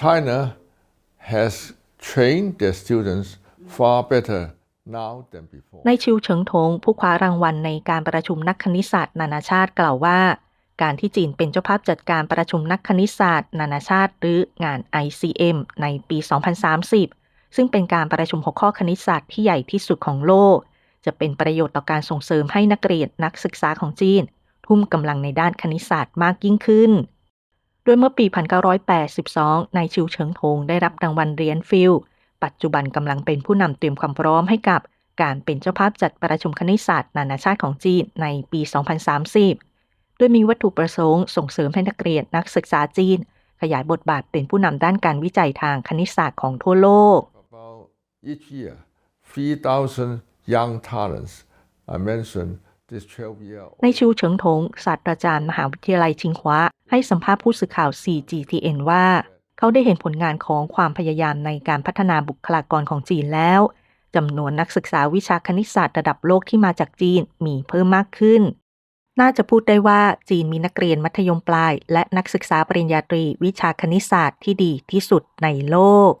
China has trained their students far better now than before. ในชิวเฉิงทงผู้คว้ารางวัลในการประชุมนักคณิตศาสตร์นานาชาติกล่าวว่า การที่จีนเป็นเจ้าภาพจัดการประชุมนักคณิตศาสตร์นานาชาติหรืองาน ICM ในปี 2030 ซึ่งเป็นการประชุมหัวข้อคณิตศาสตร์ที่ใหญ่ที่สุดของโลก จะเป็นประโยชน์ต่อการส่งเสริมให้นักเรียนนักศึกษาของจีน ทุ่มกำลังในด้านคณิตศาสตร์มากยิ่งขึ้น โดยเมื่อปี 1982 นายชิวเฉิงทงได้รับรางวัลเหรียญฟิลปัจจุบันกำลังเป็นผู้นำเตรียมความพร้อมให้กับการเป็นเจ้าภาพจัดประชุมคณิตศาสตร์นานาชาติของจีนในปี 2030 โดยมีวัตถุประสงค์ส่งเสริมให้นักเรียนนักศึกษาจีน ขยายบทบาทเป็นผู้นำด้านการวิจัยทางคณิตศาสตร์ของทั่วโลก About each year, 3,000 young talents are mentioned ในชิวเฉิงทงศาสตราจารย์มหาวิทยาลัยชิงฮวาให้สัมภาษณ์ผู้สื่อข่าว CGTN ว่า เขาได้เห็นผลงานของความพยายามในการพัฒนาบุคลากรของจีนแล้วจำนวนนักศึกษาวิชาคณิตศาสตร์ระดับโลกที่มาจากจีนมีเพิ่มมากขึ้น น่าจะพูดได้ว่าจีนมีนักเรียนมัธยมปลาย และนักศึกษาปริญญาตรีวิชาคณิตศาสตร์ที่ดีที่สุดในโลก